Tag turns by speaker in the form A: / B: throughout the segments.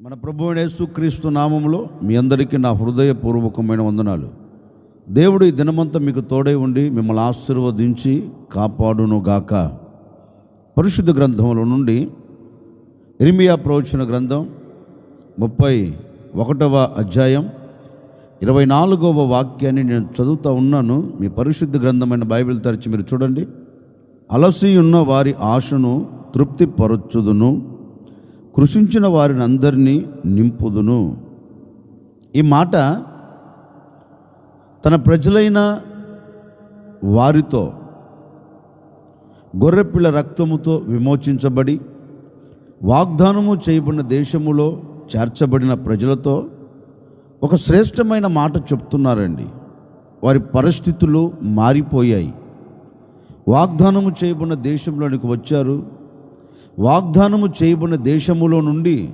A: మన ప్రభు యేసుక్రీస్తు నామంలో మీ అందరికీ నా హృదయపూర్వకమైన వందనాలు. దేవుడు ఈ దినమంతా మీకు తోడై ఉండి మిమ్మల్ని ఆశీర్వదించి కాపాడును గాక పరిశుద్ధ గ్రంథంలో నుండి ఇరిమియా ప్రవచన గ్రంథం ముప్పై ఒకటవ అధ్యాయం ఇరవై నాలుగవ వాక్యాన్ని నేను చదువుతూ ఉన్నాను. మీ పరిశుద్ధ గ్రంథమైన బైబిల్ తెరిచి మీరు చూడండి. అలసి ఉన్న వారి ఆశను తృప్తిపరచుదును. కృషించిన వారిని అందరినీ నింపుదును. ఈ మాట తన ప్రజలైన వారితో గొర్రెపిల్ల రక్తముతో విమోచించబడి వాగ్దానము చేయబడిన దేశములో చేర్చబడిన ప్రజలతో ఒక శ్రేష్టమైన మాట చెప్తున్నారండి. వారి పరిస్థితులు మారిపోయాయి. వాగ్దానము చేయబడిన దేశంలోనికి వచ్చారు. వాగ్దానము చేయబడిన దేశములో నుండి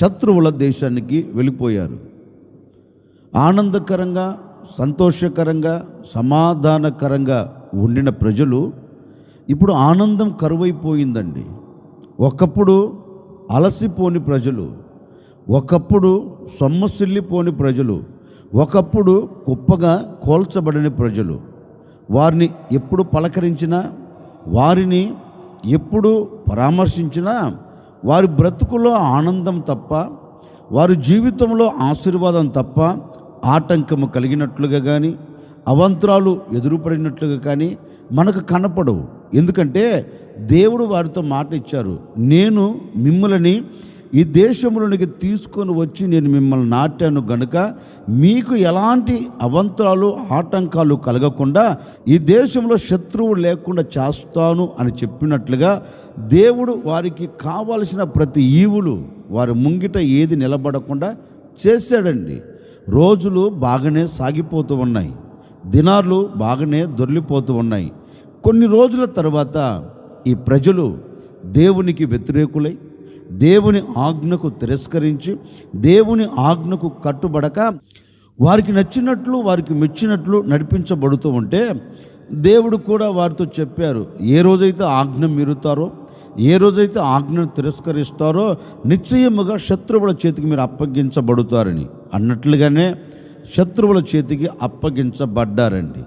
A: శత్రువుల దేశానికి వెళ్ళిపోయారు. ఆనందకరంగా సంతోషకరంగా సమాధానకరంగా ఉండిన ప్రజలు ఇప్పుడు ఆనందం కరువైపోయిందండి. ఒకప్పుడు అలసిపోని ప్రజలు ఒకప్పుడు సొమ్మసిల్లిపోని ప్రజలు ఒకప్పుడు కుప్పగా కోల్చబడని ప్రజలు వారిని ఎప్పుడు పలకరించినా వారిని ఎప్పుడు పరామర్శించినా వారి బ్రతుకులో ఆనందం తప్ప వారి జీవితంలో ఆశీర్వాదం తప్ప ఆటంకము కలిగినట్లుగా కానీ అవంతరాలు ఎదురుపడినట్లుగా కానీ మనకు కనపడవు. ఎందుకంటే దేవుడు వారితో మాట ఇచ్చారు నేను మిమ్మల్ని ఈ దేశంలోనికి తీసుకొని వచ్చి నేను మిమ్మల్ని నాటాను గనుక మీకు ఎలాంటి అవంతరాలు ఆటంకాలు కలగకుండా ఈ దేశంలో శత్రువు లేకుండా చేస్తాను అని చెప్పినట్లుగా దేవుడు వారికి కావలసిన ప్రతి ఈవులు వారి ముంగిట ఏది నిలబడకుండా చేశాడండి. రోజులు బాగానే సాగిపోతూ ఉన్నాయి. దినాలు బాగానే దొరిలిపోతూ ఉన్నాయి. కొన్ని రోజుల తర్వాత ఈ ప్రజలు దేవునికి వ్యతిరేకులై దేవుని ఆజ్ఞకు తిరస్కరించి దేవుని ఆజ్ఞకు కట్టుబడక వారికి నచ్చినట్లు వారికి మెచ్చినట్లు నడిపించబడుతూ ఉంటే దేవుడు కూడా వారితో చెప్పారు ఏ రోజైతే ఆజ్ఞ మీరుతారో ఏ రోజైతే ఆజ్ఞను తిరస్కరిస్తారో నిశ్చయముగా శత్రువుల చేతికి మీరు అప్పగించబడుతారని. అన్నట్లుగానే శత్రువుల చేతికి అప్పగించబడ్డారండి.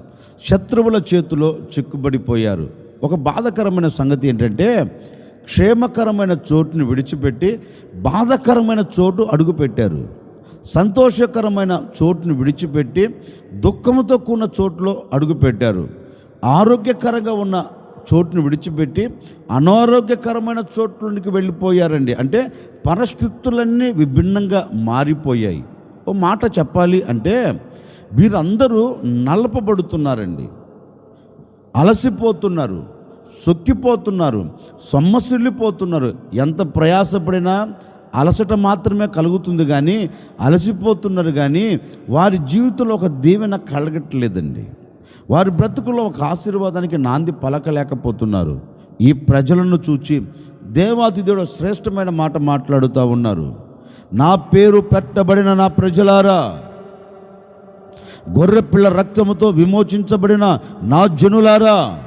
A: శత్రువుల చేతిలో చిక్కుబడిపోయారు. ఒక బాధకరమైన సంగతి ఏంటంటే క్షేమకరమైన చోటుని విడిచిపెట్టి బాధకరమైన చోటు అడుగుపెట్టారు. సంతోషకరమైన చోటుని విడిచిపెట్టి దుఃఖముతో కూడిన చోటులో అడుగుపెట్టారు. ఆరోగ్యకరంగా ఉన్న చోటును విడిచిపెట్టి అనారోగ్యకరమైన చోట్లోనికి వెళ్ళిపోయారండి. అంటే పరిస్థితులన్నీ విభిన్నంగా మారిపోయాయి. ఓ మాట చెప్పాలి అంటే వీరందరూ నలపబడుతున్నారండి. అలసిపోతున్నారు. సొక్కిపోతున్నారు సొమ్మసిల్లిపోతున్నారు. ఎంత ప్రయాసపడినా అలసట మాత్రమే కలుగుతుంది కానీ అలసిపోతున్నారు కానీ వారి జీవితంలో ఒక దీవెన కలగట్లేదండి. వారి బ్రతుకులో ఒక ఆశీర్వాదానికి నాంది పలకలేకపోతున్నారు. ఈ ప్రజలను చూచి దేవాతిదేవుడు శ్రేష్టమైన మాట మాట్లాడుతూ ఉన్నారు. నా పేరు పెట్టబడిన నా ప్రజలారా గొర్రెపిల్ల రక్తముతో విమోచించబడిన నా జనులారా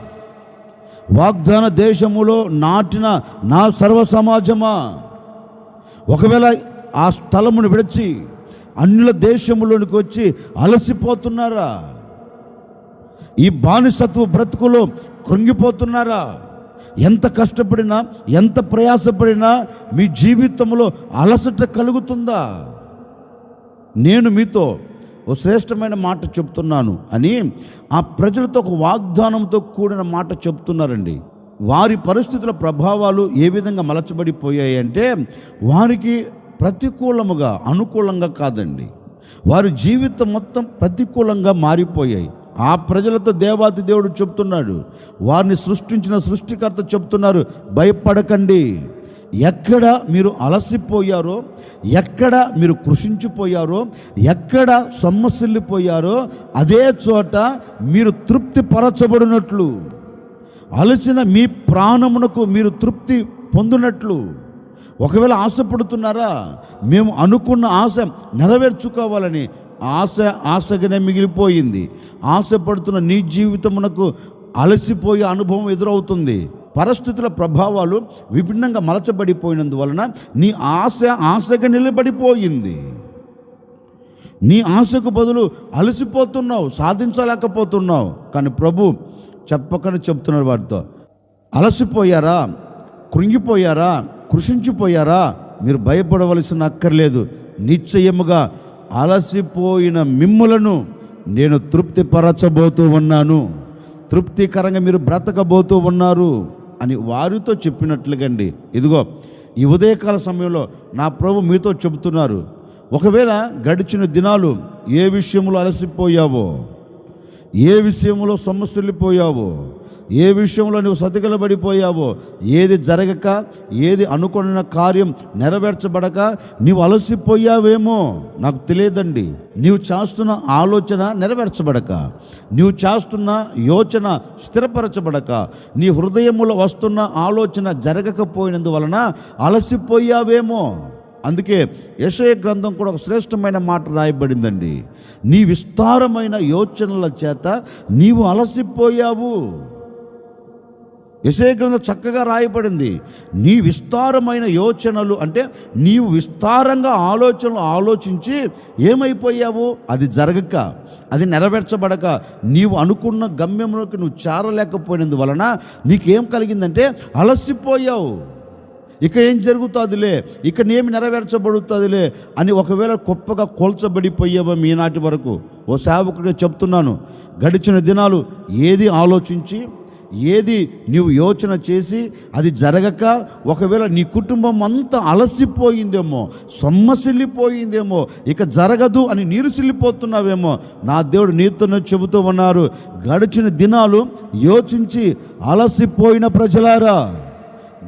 A: వాగ్దాన దేశములో నాటిన నా సర్వ సమాజమా? ఒకవేళ ఆ స్థలమును విడిచి అన్యుల దేశములోనికి వచ్చి అలసిపోతున్నారా? ఈ బానిసత్వ బ్రతుకులో కృంగిపోతున్నారా? ఎంత కష్టపడినా ఎంత ప్రయాసపడినా మీ జీవితంలో అలసట కలుగుతుందా? నేను మీతో ఓ శ్రేష్టమైన మాట చెప్తున్నాను అని ఆ ప్రజలతో ఒక వాగ్దానంతో కూడిన మాట చెప్తున్నారండి. వారి పరిస్థితుల ప్రభావాలు ఏ విధంగా మలచబడిపోయాయి అంటే వారికి ప్రతికూలముగా అనుకూలంగా కాదండి. వారి జీవితం మొత్తం ప్రతికూలంగా మారిపోయాయి. ఆ ప్రజలతో దేవాతి దేవుడు చెప్తున్నాడు. వారిని సృష్టించిన సృష్టికర్త చెప్తున్నారు భయపడకండి. ఎక్కడ మీరు అలసిపోయారో ఎక్కడ మీరు కృషించిపోయారో ఎక్కడ సొమ్మసిల్లిపోయారో అదే చోట మీరు తృప్తి పరచబడినట్లు అలసిన మీ ప్రాణమునకు మీరు తృప్తి పొందినట్లు. ఒకవేళ ఆశపడుతున్నారా మేము అనుకున్న ఆశ నెరవేర్చుకోవాలని ఆశ ఆశగానే మిగిలిపోయింది. ఆశపడుతున్న నీ జీవితమునకు అలసిపోయే అనుభవం ఎదురవుతుంది. పరిస్థితుల ప్రభావాలు విభిన్నంగా మలచబడిపోయినందువలన నీ ఆశ ఆశగా నిలబడిపోయింది. నీ ఆశకు బదులు అలసిపోతున్నావు సాధించలేకపోతున్నావు. కానీ ప్రభు చెప్పకనే చెప్తున్నాడు వారితో అలసిపోయారా? కృంగిపోయారా? కృషించిపోయారా మీరు భయపడవలసిన అక్కర్లేదు. నిశ్చయముగా అలసిపోయిన మిమ్ములను నేను తృప్తిపరచబోతూ ఉన్నాను. తృప్తికరంగా మీరు బ్రతకబోతూ ఉన్నారు. అని వారితో చెప్పినట్లుగండి. ఇదిగో ఈ ఉదయకాల సమయంలో నా ప్రభు మీతో చెబుతున్నారు. ఒకవేళ గడిచిన దినాలు ఏ విషయంలో అలసిపోయావో ఏ విషయంలో సొమ్మసిల్లిపోయావో ఏ విషయంలో నువ్వు సతికలబడిపోయావో ఏది జరగక ఏది అనుకున్న కార్యం నెరవేర్చబడక నీవు అలసిపోయావేమో నాకు తెలియదండి. నీవు చేస్తున్న ఆలోచన నెరవేర్చబడక నీవు చేస్తున్న యోచన స్థిరపరచబడక నీ హృదయములో వస్తున్న ఆలోచన జరగకపోయినందువలన అలసిపోయావేమో. అందుకే యశయ గ్రంథం కూడా ఒక శ్రేష్టమైన మాట రాయబడిందండి. నీ విస్తారమైన యోచనల చేత నీవు అలసిపోయావు. యశయ గ్రంథం చక్కగా రాయబడింది. నీ విస్తారమైన యోచనలు అంటే నీవు విస్తారంగా ఆలోచనలు ఆలోచించి ఏమైపోయావు? అది జరగక అది నెరవేర్చబడక నీవు అనుకున్న గమ్యంలోకి నువ్వు చేరలేకపోయినందువలన నీకేం కలిగిందంటే అలసిపోయావు. ఇక ఏం జరుగుతుందిలే? ఇక నేమి నెరవేర్చబడుతుందిలే? అని ఒకవేళ గొప్పగా కోల్చబడిపోయావా ఈనాటి వరకు? ఓ సేవకుడిగా చెప్తున్నాను గడిచిన దినాలు ఏది ఆలోచించి ఏది నీవు యోచన చేసి అది జరగక ఒకవేళ నీ కుటుంబం అంతా అలసిపోయిందేమో సొమ్మసిల్లిపోయిందేమో ఇక జరగదు అని నీరుసిల్లిపోతున్నావేమో నా దేవుడు నీతోనే చెబుతూ ఉన్నారు. గడిచిన దినాలు యోచించి అలసిపోయిన ప్రజలారా.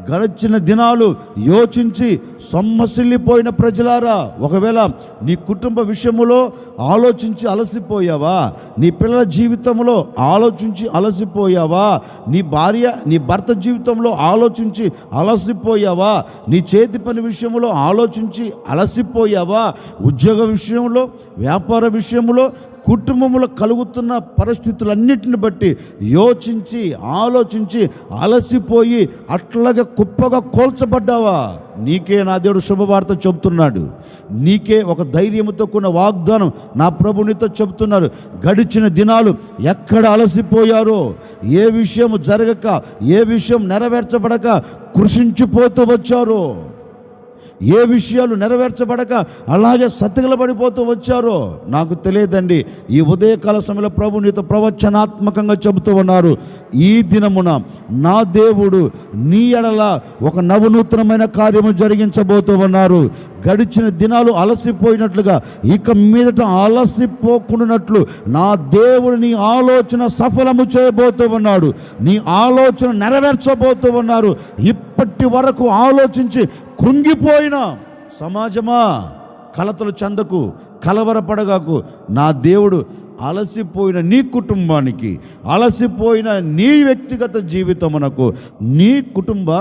A: గడిచిన దినాలు యోచించి సొమ్మసిల్లిపోయిన ప్రజలారా ఒకవేళ నీ కుటుంబ విషయములో ఆలోచించి అలసిపోయావా నీ పిల్లల జీవితంలో ఆలోచించి అలసిపోయావా నీ భార్య నీ భర్త జీవితంలో ఆలోచించి అలసిపోయావా నీ చేతి పని విషయంలో ఆలోచించి అలసిపోయావా ఉద్యోగ విషయంలో వ్యాపార విషయంలో కుటుంబంలో కలుగుతున్న పరిస్థితులన్నిటిని బట్టి యోచించి ఆలోచించి అలసిపోయి అట్లాగే కుప్పగా కోల్చబడ్డావా? నీకే నా దేవుడు శుభవార్త చెబుతున్నాడు. నీకే ఒక ధైర్యంతో కూడిన వాగ్దానం నా ప్రభునితో చెబుతున్నారు గడిచిన దినాలు ఎక్కడ అలసిపోయారో ఏ విషయం జరగక ఏ విషయం నెరవేర్చబడక కృషించిపోతూ వచ్చారో ఏ విషయాలు నెరవేర్చబడక అలాగే సతిగలబడిపోతూ వచ్చారో నాకు తెలియదండి. ఈ ఉదయకాల సమయంలో ప్రభు నీతో ప్రవచనాత్మకంగా చెబుతూ ఉన్నారు. ఈ దినమున నా దేవుడు నీ ఎడల ఒక నవనూతనమైన కార్యము జరిగించబోతూ ఉన్నారు. గడిచిన దినాలు అలసిపోయినట్లుగా ఇక మీదట అలసిపోకుండానట్లు నా దేవుడు నీ ఆలోచన సఫలము చేయబోతూ ఉన్నాడు. నీ ఆలోచన నెరవేర్చబోతూ ఉన్నారు. ఇప్పటి వరకు ఆలోచించి కృంగిపోయిన సమాజమా? కలతలు చెందకు కలవరపడగాకు నా దేవుడు అలసిపోయిన నీ కుటుంబానికి అలసిపోయిన నీ వ్యక్తిగత జీవితమునకు నీ కుటుంబ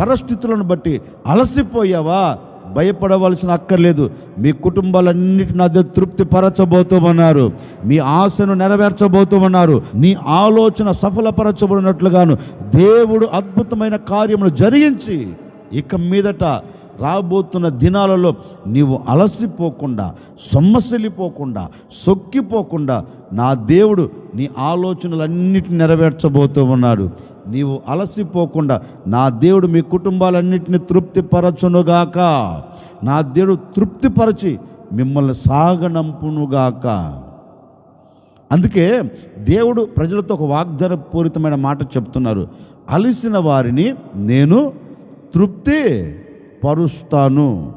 A: పరిస్థితులను బట్టి అలసిపోయావా? భయపడవలసిన అక్కర్లేదు. మీ కుటుంబాలన్నిటిని అదే తృప్తి పరచబోతామన్నారు మీ ఆశను నెరవేర్చబోతామన్నారు నీ ఆలోచన సఫలపరచబడినట్లుగాను దేవుడు అద్భుతమైన కార్యములు జరిగించి ఇక మీదట రాబోతున్న దినాలలో నీవు అలసిపోకుండా సొమ్మసిల్లిపోకుండా సొక్కిపోకుండా నా దేవుడు నీ ఆలోచనలన్నిటిని నెరవేర్చబోతూ ఉన్నాడు. నీవు అలసిపోకుండా నా దేవుడు మీ కుటుంబాలన్నిటిని తృప్తిపరచునుగాక. నా దేవుడు తృప్తిపరచి మిమ్మల్ని సాగనంపునుగాక. అందుకే దేవుడు ప్రజలతో ఒక వాగ్దాన పూరితమైన మాట చెప్తున్నారు. అలసిన వారిని నేను తృప్తి పరుస్తాను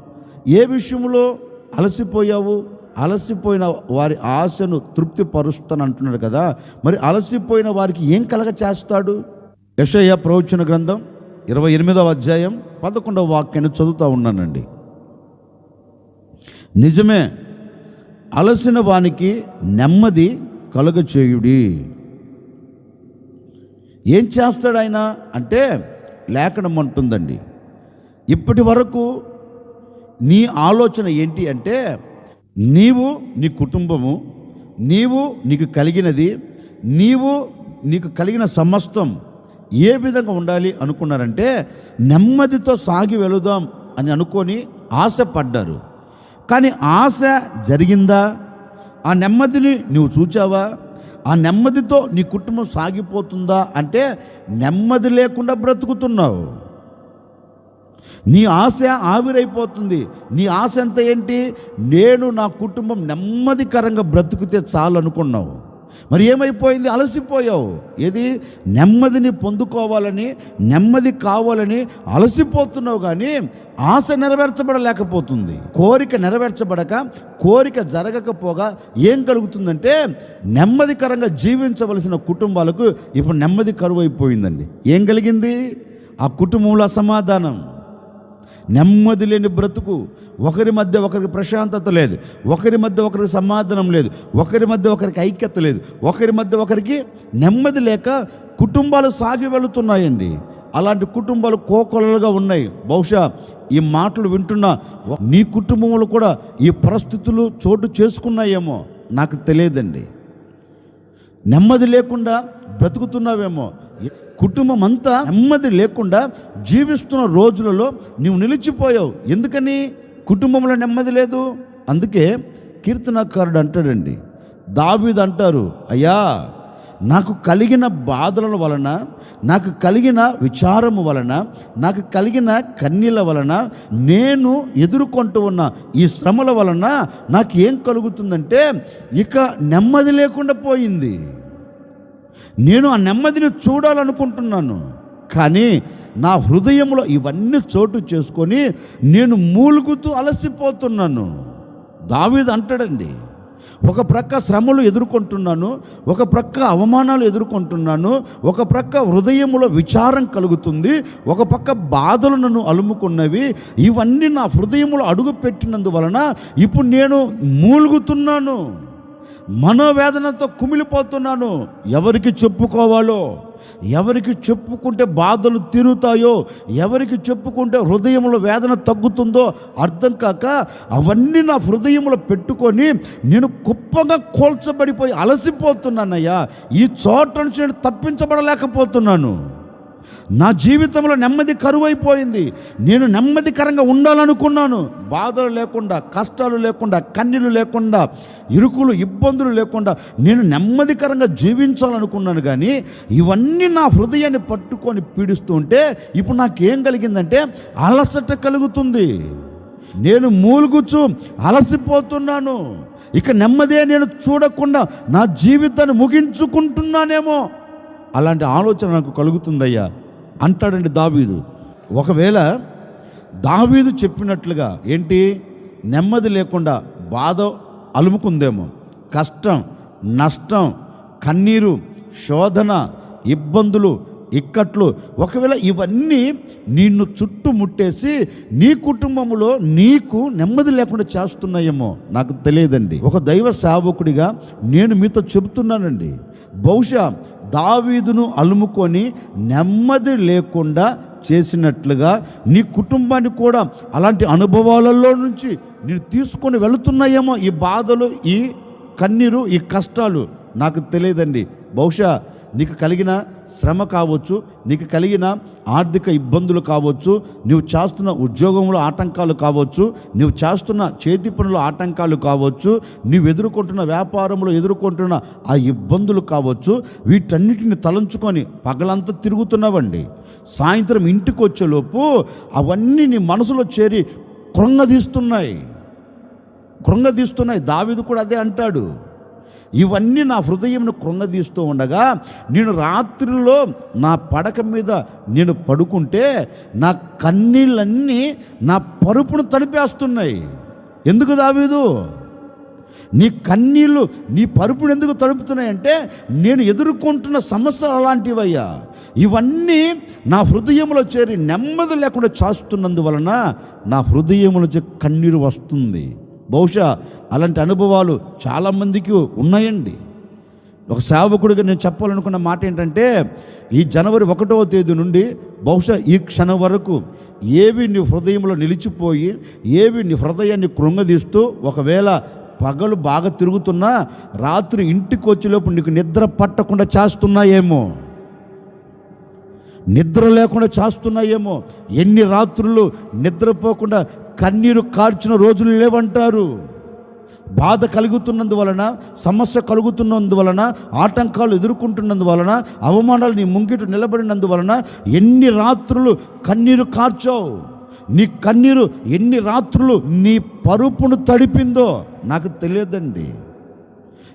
A: ఏ విషయంలో అలసిపోయావు? అలసిపోయిన వారి ఆశను తృప్తి పరుస్తాను అంటున్నాడు కదా. మరి అలసిపోయిన వారికి ఏం కలగ చేస్తాడు? యషయ ప్రవచన గ్రంథం ఇరవై ఎనిమిదవ అధ్యాయం పదకొండవ వాక్యాన్ని చదువుతూ ఉన్నానండి. నిజమే అలసిన వానికి నెమ్మది కలుగచేయుడి. ఏం చేస్తాడు ఆయన అంటే లేఖనం అంటుందండి. ఇప్పటి వరకు నీ ఆలోచన ఏంటి అంటే నీవు నీ కుటుంబము నీవు నీకు కలిగినది నీవు నీకు కలిగిన సమస్తం ఏ విధంగా ఉండాలి అనుకున్నారంటే నెమ్మదితో సాగి వెళుదాం అని అనుకొని ఆశపడ్డారు. కానీ ఆశ జరిగిందా? ఆ నెమ్మదిని నువ్వు చూచావా? ఆ నెమ్మదితో నీ కుటుంబం సాగిపోతుందా? అంటే నెమ్మది లేకుండా బ్రతుకుతున్నావు. నీ ఆశ ఆవిరైపోతుంది. నీ ఆశ ఎంత ఏంటి? నేను నా కుటుంబం నెమ్మదికరంగా బ్రతుకుతే చాలు అనుకున్నావు మరి ఏమైపోయింది? అలసిపోయావు. ఏది? నెమ్మదిని పొందుకోవాలని నెమ్మది కావాలని అలసిపోతున్నావు కానీ ఆశ నెరవేర్చబడలేకపోతుంది. కోరిక నెరవేర్చబడక కోరిక జరగకపోగా ఏం కలుగుతుందంటే నెమ్మదికరంగా జీవించవలసిన కుటుంబాలకు ఇప్పుడు నెమ్మది కరువు అయిపోయిందండి ఏం కలిగింది? ఆ కుటుంబంలో అసమాధానం నెమ్మది లేని బ్రతుకు. ఒకరి మధ్య ఒకరికి ప్రశాంతత లేదు. ఒకరి మధ్య ఒకరికి సమాధానం లేదు. ఒకరి మధ్య ఒకరికి ఐక్యత లేదు. ఒకరి మధ్య ఒకరికి నెమ్మది లేక కుటుంబాలు సాగి వెళుతున్నాయండి. అలాంటి కుటుంబాలు కోకొలలుగా ఉన్నాయి. బహుశా ఈ మాటలు వింటున్న నీ కుటుంబంలో కూడా ఈ పరిస్థితులు చోటు చేసుకున్నాయేమో నాకు తెలియదండి. నెమ్మది లేకుండా బ్రతుకుతున్నావేమో. కుటుంబం అంతా నెమ్మది లేకుండా జీవిస్తున్న రోజులలో నువ్వు నిలిచిపోయావు. ఎందుకని? కుటుంబంలో నెమ్మది లేదు. అందుకే కీర్తనకారుడు అంటాడండి. దావీదు అంటారు అయ్యా నాకు కలిగిన బాధల వలన నాకు కలిగిన విచారము వలన నాకు కలిగిన కన్నీల వలన నేను ఎదుర్కొంటూ ఉన్న ఈ శ్రమల వలన నాకు ఏం కలుగుతుందంటే ఇక నెమ్మది లేకుండా పోయింది. నేను ఆ నెమ్మదిని చూడాలనుకుంటున్నాను. కానీ నా హృదయంలో ఇవన్నీ చోటు చేసుకొని నేను మూలుగుతూ అలసిపోతున్నాను. దావీదు అంటాడండి ఒక ప్రక్క శ్రమలు ఎదుర్కొంటున్నాను ఒక ప్రక్క అవమానాలు ఎదుర్కొంటున్నాను ఒక ప్రక్క హృదయంలో విచారం కలుగుతుంది ఒక పక్క బాధలు నన్ను అలుముకున్నవి ఇవన్నీ నా హృదయంలో అడుగు పెట్టినందువలన ఇప్పుడు నేను మూలుగుతున్నాను. మనోవేదనతో కుమిలిపోతున్నాను. ఎవరికి చెప్పుకోవాలో ఎవరికి చెప్పుకుంటే బాధలు తీరుతాయో ఎవరికి చెప్పుకుంటే హృదయంలో వేదన తగ్గుతుందో అర్థం కాక అవన్నీ నా హృదయంలో పెట్టుకొని నేను కుప్పగా కోల్చబడిపోయి అలసిపోతున్నానయ్యా. ఈ చోట నుంచి నేను తప్పించబడలేకపోతున్నాను. నా జీవితంలో నెమ్మది కరువైపోయింది. నేను నెమ్మదికరంగా ఉండాలనుకున్నాను. బాధలు లేకుండా కష్టాలు లేకుండా కన్నీళ్ళు లేకుండా ఇరుకులు ఇబ్బందులు లేకుండా నేను నెమ్మదికరంగా జీవించాలనుకున్నాను కానీ ఇవన్నీ నా హృదయాన్ని పట్టుకొని పీడిస్తుంటే ఇప్పుడు నాకేం కలిగిందంటే అలసట కలుగుతుంది. నేను మూలుగుచు అలసిపోతున్నాను. ఇక నెమ్మదే నేను చూడకుండా నా జీవితాన్ని ముగించుకుంటున్నానేమో. అలాంటి ఆలోచన నాకు కలుగుతుందయ్యా. అంటాడండి దావీదు. ఒకవేళ దావీదు చెప్పినట్లుగా ఏంటి? నెమ్మది లేకుండా బాధ అలుముకుందేమో. కష్టం నష్టం కన్నీరు శోధన ఇబ్బందులు ఇక్కట్లు. ఒకవేళ ఇవన్నీ నిన్ను చుట్టుముట్టేసి నీ కుటుంబంలో నీకు నెమ్మది లేకుండా చేస్తున్నాయేమో నాకు తెలియదండి. ఒక దైవ సేవకుడిగా నేను మీతో చెబుతున్నానండి. బహుశా దావీదును అలుముకొని నెమ్మది లేకుండా చేసినట్లుగా నీ కుటుంబాన్ని కూడా అలాంటి అనుభవాలలో నుంచి నేను తీసుకొని వెళుతున్నాయేమో ఈ బాధలు ఈ కన్నీరు ఈ కష్టాలు నాకు తెలియదండి. బహుశా నీకు కలిగిన శ్రమ కావచ్చు నీకు కలిగిన ఆర్థిక ఇబ్బందులు కావచ్చు నువ్వు చేస్తున్న ఉద్యోగంలో ఆటంకాలు కావచ్చు నువ్వు చేస్తున్న చేతి పనుల ఆటంకాలు కావచ్చు నువ్వు ఎదుర్కొంటున్న వ్యాపారంలో ఎదుర్కొంటున్న ఆ ఇబ్బందులు కావచ్చు వీటన్నిటిని తలంచుకొని పగలంతా తిరుగుతున్నావండి. సాయంత్రం ఇంటికి వచ్చేలోపు అవన్నీ నీ మనసులో చేరి కృంగదీస్తున్నాయి. కృంగదీస్తున్నాయి. దావిది కూడా అదే అంటాడు. ఇవన్నీ నా హృదయంను కృంగదీస్తూ ఉండగా నేను రాత్రిలో నా పడక మీద నేను పడుకుంటే నా కన్నీళ్ళన్నీ నా పరుపును తడిపేస్తున్నాయి. ఎందుకు దావీదు? నీ కన్నీళ్ళు నీ పరుపును ఎందుకు తడుపుతున్నాయంటే నేను ఎదుర్కొంటున్న సమస్యలు అలాంటివయ్యా. ఇవన్నీ నా హృదయంలో చేరి నెమ్మది లేకుండా చాస్తున్నందువలన నా హృదయంలో కన్నీరు వస్తుంది. బహుశా అలాంటి అనుభవాలు చాలామందికి ఉన్నాయండి. ఒక సేవకుడిగా నేను చెప్పాలనుకున్న మాట ఏంటంటే ఈ జనవరి ఒకటవ తేదీ నుండి బహుశా ఈ క్షణం వరకు ఏవి నీ హృదయంలో నిలిచిపోయి ఏవి నీ హృదయాన్ని కృంగదీస్తూ ఒకవేళ పగలు బాగా తిరుగుతున్నా రాత్రి ఇంటికి వచ్చేలోపు నీకు నిద్ర పట్టకుండా చేస్తున్నాయేమో. నిద్ర లేకుండా చేస్తున్నాయేమో. ఎన్ని రాత్రులు నిద్రపోకుండా కన్నీరు కార్చిన రోజులు లేవంటారు. బాధ కలుగుతున్నందువలన సమస్య కలుగుతున్నందువలన ఆటంకాలు ఎదుర్కొంటున్నందువలన అవమానాలు నీ ముంగిట నిలబడినందువలన ఎన్ని రాత్రులు కన్నీరు కార్చావు? నీ కన్నీరు ఎన్ని రాత్రులు నీ పరుపును తడిపిందో నాకు తెలియదండి.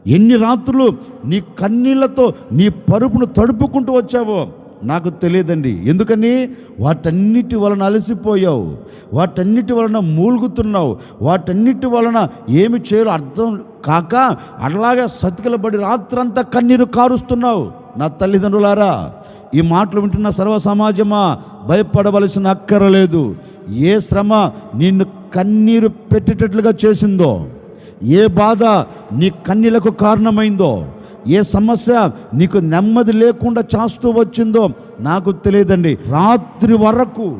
A: ఎన్ని రాత్రులు నీ కన్నీళ్ళతో నీ పరుపును తడుపుకుంటూ వచ్చావో నాకు తెలియదండి. ఎందుకని? వాటన్నిటి వలన అలసిపోయావు. వాటన్నిటి వలన మూలుగుతున్నావు. వాటన్నిటి వలన ఏమి చేయాలో అర్థం కాక అలాగే సతికిలబడి రాత్రంతా కన్నీరు కారుస్తున్నావు. నా తల్లిదండ్రులారా ఈ మాటలు వింటున్న సర్వ సమాజమా భయపడవలసిన అక్కరలేదు. ఏ శ్రమ నిన్ను కన్నీరు పెట్టేటట్లుగా చేసిందో ఏ బాధ నీ కన్నీలకు కారణమైందో ఏ సమస్య నీకు నెమ్మది లేకుండా చేస్తూ వచ్చిందో నాకు తెలియదండి. రాత్రి వరకు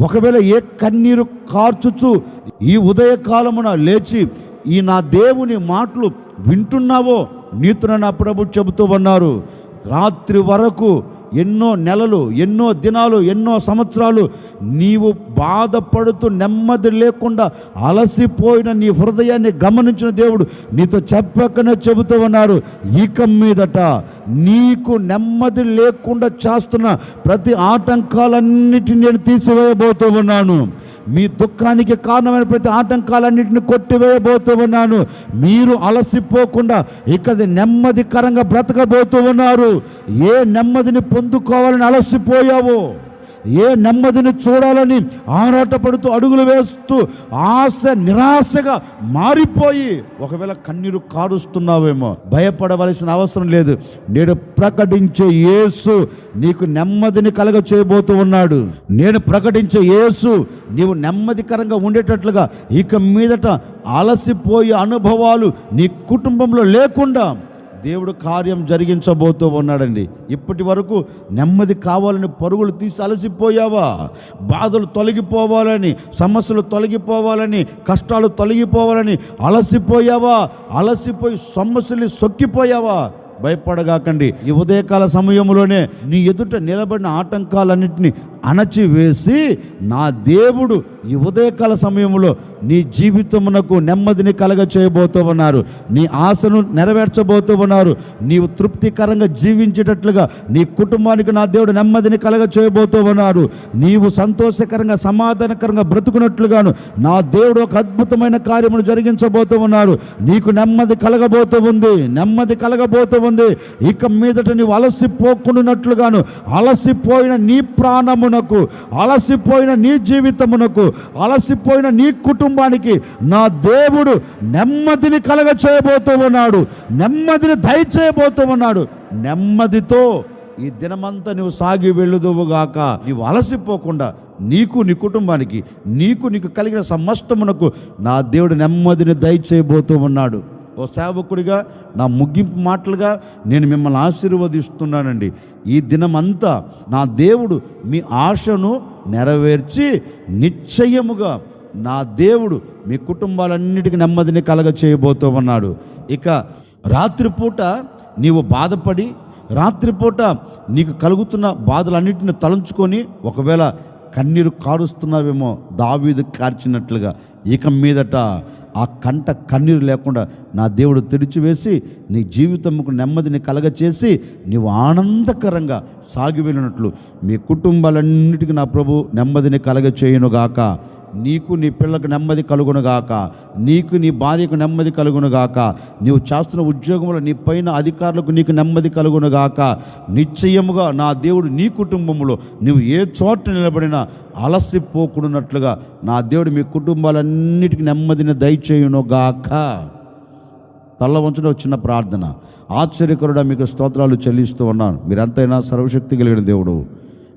A: ఒకవేళ ఏ కన్నీరు కార్చుచు ఈ ఉదయకాలమున లేచి ఈ నా దేవుని మాటలు వింటున్నావో నీతున నా ప్రభు చెబుతూ ఉన్నారు. రాత్రి వరకు ఎన్నో నెలలు ఎన్నో దినాలు ఎన్నో సంవత్సరాలు నీవు బాధపడుతూ నెమ్మది లేకుండా అలసిపోయిన నీ హృదయాన్ని గమనించిన దేవుడు నీతో చెప్పకనే చెబుతూ ఉన్నారు ఇక మీదట నీకు నెమ్మది లేకుండా చేస్తున్న ప్రతి ఆటంకాలన్నిటిని నేను తీసివేయబోతూ ఉన్నాను. మీ దుఃఖానికి కారణమైన ప్రతి ఆటంకాలన్నింటిని కొట్టివేయబోతూ ఉన్నాను. మీరు అలసిపోకుండా ఇక నెమ్మదికరంగా బ్రతకబోతూ ఉన్నారు. ఏ నెమ్మదిని పొందుకోవాలని అలసిపోయావో. ఏ నెమ్మదిని చూడాలని ఆరాటపడుతూ అడుగులు వేస్తూ ఆశ నిరాశగా మారిపోయి ఒకవేళ కన్నీరు కారుస్తున్నావేమో భయపడవలసిన అవసరం లేదు. నేను ప్రకటించే యేసు నీకు నెమ్మదిని కలగ చేయబోతూ ఉన్నాడు. నేను ప్రకటించే యేసు నీవు నెమ్మదికరంగా ఉండేటట్లుగా ఇక మీదట అలసిపోయే అనుభవాలు నీ కుటుంబంలో లేకుండా దేవుడు కార్యం జరిగించబోతూ ఉన్నాడండి. ఇప్పటి వరకు నెమ్మది కావాలని పరుగులు తీసి అలసిపోయావా? బాధలు తొలగిపోవాలని సమస్యలు తొలగిపోవాలని కష్టాలు తొలగిపోవాలని అలసిపోయావా? అలసిపోయి సమస్యలు సొక్కిపోయావా? భయపడగాకండి. ఈ ఉదయకాల సమయంలోనే నీ ఎదుట నిలబడిన ఆటంకాలన్నింటినీ అణచివేసి నా దేవుడు ఈ ఉదయకాల సమయంలో నీ జీవితమునకు నెమ్మదిని కలగ చేయబోతూ ఉన్నారు నీ ఆశను నెరవేర్చబోతూ ఉన్నారు నీవు తృప్తికరంగా జీవించేటట్లుగా నీ కుటుంబానికి నా దేవుడు నెమ్మదిని కలగ చేయబోతూ ఉన్నారు నీవు సంతోషకరంగా సమాధానకరంగా బ్రతుకున్నట్లుగాను నా దేవుడు ఒక అద్భుతమైన కార్యమును జరిగించబోతూ ఉన్నారు నీకు నెమ్మది కలగబోతూ ఉంది నెమ్మది కలగబోతూ ఉంది ఇక మీదట నీవు అలసిపోకుండానట్లుగాను అలసిపోయిన నీ ప్రాణమునకు అలసిపోయిన నీ జీవితమునకు అలసిపోయిన నీ కుటుంబానికి నా దేవుడు నెమ్మదిని కలగ చేయబోతూ ఉన్నాడు. నెమ్మదిని దయచేయబోతూ ఉన్నాడు. నెమ్మదితో ఈ దినమంతా నువ్వు సాగి వెళ్ళుదువుగాక నీవు అలసిపోకుండా నీకు నీ కుటుంబానికి నీకు నీకు కలిగిన సమస్తమునకు నా దేవుడు నెమ్మదిని దయచేయబోతూ ఉన్నాడు. ఓ సేవకుడిగా నా ముగింపు మాటలుగా నేను మిమ్మల్ని ఆశీర్వదిస్తున్నానండి. ఈ దినమంతా నా దేవుడు మీ ఆశను నెరవేర్చి నిశ్చయముగా నా దేవుడు మీ కుటుంబాలన్నిటికీ నెమ్మదిని కలగ చేయబోతూ ఉన్నాడు. ఇక రాత్రిపూట నీవు బాధపడి రాత్రిపూట నీకు కలుగుతున్న బాధలన్నింటిని తలంచుకొని ఒకవేళ కన్నీరు కారుస్తున్నావేమో దావీదు కార్చినట్లుగా ఇక మీదట ఆ కంట కన్నీరు లేకుండా నా దేవుడు తెరిచివేసి నీ జీవితముకు నెమ్మదిని కలగచేసి నీవు ఆనందకరంగా సాగి వెళ్ళినట్లు మీ కుటుంబాలన్నిటికీ నా ప్రభు నెమ్మదిని కలగచేయునుగాక. నీకు నీ పిల్లలకు నెమ్మది కలుగునుగాక నీకు నీ భార్యకు నెమ్మది కలుగునుగాక నీవు చేస్తున్న ఉద్యోగంలో నీ పైన అధికారులకు నీకు నెమ్మది కలుగునుగాక నిశ్చయముగా నా దేవుడు నీ కుటుంబంలో నువ్వు ఏ చోట నిలబడినా అలసిపోకున్నట్లుగా నా దేవుడు మీ కుటుంబాలన్నిటికీ నెమ్మదిని దయచేయునుగాక తల్ల వంచడం చిన్న ప్రార్థన. ఆశ్చర్యకరుడా మీకు స్తోత్రాలు చెల్లిస్తూ ఉన్నాను. మీరంతైనా సర్వశక్తి కలిగిన దేవుడు.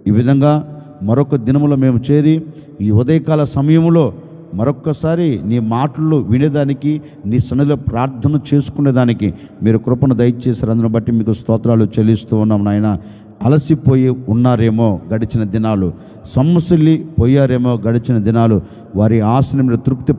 A: ఈ విధంగా మరొక దినములో మేము చేరి ఈ ఉదయకాల సమయంలో మరొక్కసారి నీ మాటలు వినేదానికి నీ సన్నిధిలో ప్రార్థన చేసుకునేదానికి మీరు కృపను దయచేసారు అందును బట్టి మీకు స్తోత్రాలు చెల్లిస్తూ ఉన్నాం నాయన. అలసిపోయి ఉన్నారేమో గడిచిన దినాలు. సొమ్మసిల్లి పోయారేమో గడిచిన దినాలు. వారి ఆశని మీరు తృప్తి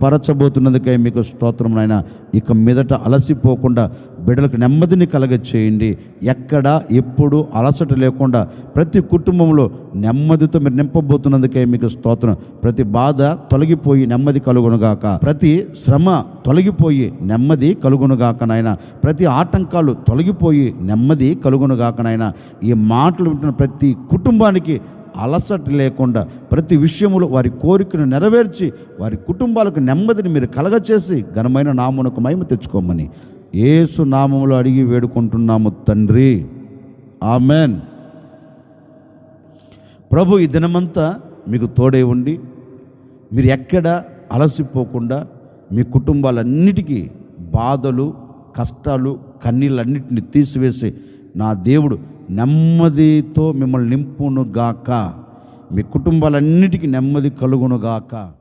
A: మీకు స్తోత్రం నాయన. ఇక మీదట అలసిపోకుండా బిడ్డలకు నెమ్మదిని కలగ చేయండి ఎక్కడ ఎప్పుడు అలసట లేకుండా ప్రతి కుటుంబంలో నెమ్మదితో మీరు నింపబోతున్నందుకే మీకు స్తోత్రం. ప్రతి బాధ తొలగిపోయి నెమ్మది కలుగునుగాక. ప్రతి శ్రమ తొలగిపోయి నెమ్మది కలుగునుగాక నాయన. ప్రతి ఆటంకాలు తొలగిపోయి నెమ్మది కలుగునుగాక నాయన. ఈ మాటలు వింటున్న ప్రతి కుటుంబానికి అలసట లేకుండా ప్రతి విషయములో వారి కోరికను నెరవేర్చి వారి కుటుంబాలకు నెమ్మదిని మీరు కలగచేసి ఘనమైన నామునకు మహిమ తెచ్చుకోమని ఏసు నామంలో అడిగి వేడుకుంటున్నాము తండ్రి. ఆమెన్. ప్రభు ఈ దినమంతా మీకు తోడే ఉండి మీరు ఎక్కడ అలసిపోకుండా మీ కుటుంబాలన్నిటికీ బాధలు కష్టాలు కన్నీళ్ళన్నిటిని తీసివేసి నా దేవుడు నెమ్మదితో మిమ్మల్ని నింపునుగాక. మీ కుటుంబాలన్నిటికీ నెమ్మది కలుగునుగాక.